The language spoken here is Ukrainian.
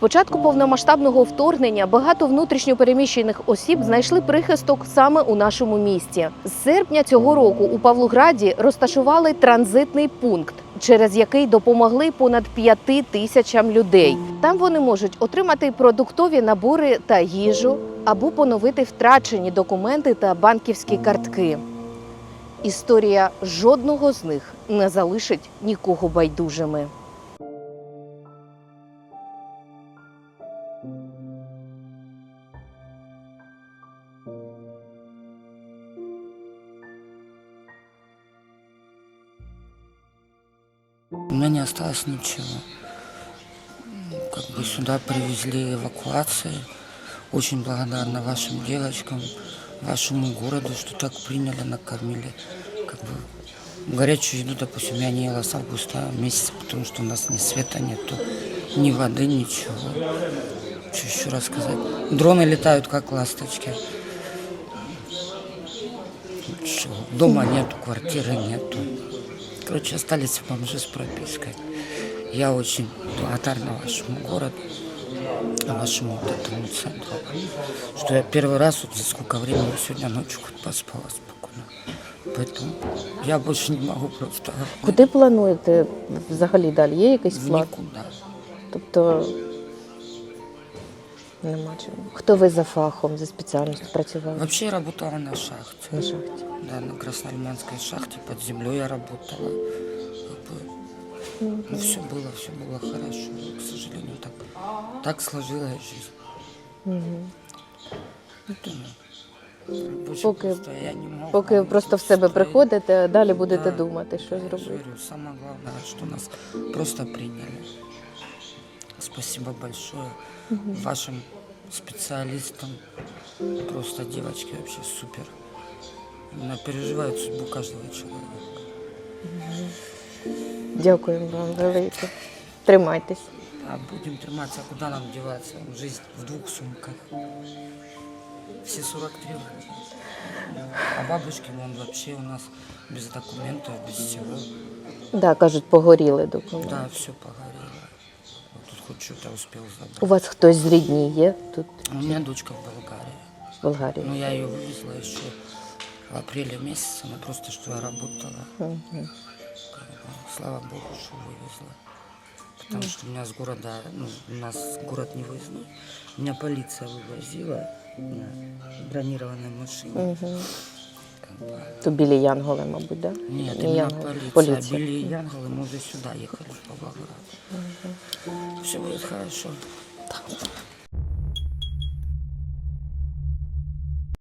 початку повномасштабного вторгнення багато внутрішньопереміщених осіб знайшли прихисток саме у нашому місті. З серпня цього року у Павлограді розташували транзитний пункт, через який допомогли понад п'яти тисячам людей. Там вони можуть отримати продуктові набори та їжу або поновити втрачені документи та банківські картки. Історія жодного з них не залишить нікого байдужими. У меня не осталось ничего. Как бы сюда привезли эвакуации. Очень благодарна вашим девочкам, вашему городу, что так приняли, накормили. Как бы горячую еду, допустим, я не ела с августа месяца, потому что у нас ни света нету, ни воды, ничего. Что еще рассказать? Дроны летают, как ласточки. Дома нету, квартиры нету. Короче, остались бомжи с пропиской. Я очень благодарна вашему городу, вашему вот этому центру, что я первый раз вот за сколько времени сегодня ночью хоть поспала спокойно. Поэтому я больше не могу просто Куди плануєте взагалі далі? Є якийсь в план? никуда. Тобто нема чого. Хто ви за фахом, за спеціальністю працювали Вообще я работала на шахте. на шахті? Да, на Краснолиманской шахте под землей я работала. Как бы, ну, все было, все было хорошо. но, К сожалению, так, так сложилась жизнь. Мгм. Думаю, больше Поки- просто я не мог Поки помочь просто в себе сестре. приходите, далі будете Да, думати, що да, я же зробити. говорю, самое главное, что нас просто приняли. Спасибо большое вашим специалистам. Просто девочки вообще супер. Она переживает судьбу каждого человека. Дякуємо вам велике. Тримайтесь. А будем триматься, куда нам деваться? Жизнь в двух сумках. Все 43 года. А бабушки вон вообще у нас без документов, без всего. Да, кажуть, погоріли документи. Да, все погорело. Вот тут хоть что-то успел забрать. У вас хтось з рідні є тут, У меня дочка в Болгарии. в Болгарії? Но я ее вывезла еще в апреле месяце. Она просто что я работала. Мгм. Как бы, Слава богу, что вывезла. Потому что у меня с города, ну, у нас город не выездной. Меня полиция вывозила на бронированной машине. Мгм. Как бы. То білі янголи, мабуть, да? Нет, Не именно янголи, полиция. поліція. Били Янголы, мы уже сюда ехали, в Павлоград. Все будет хорошо.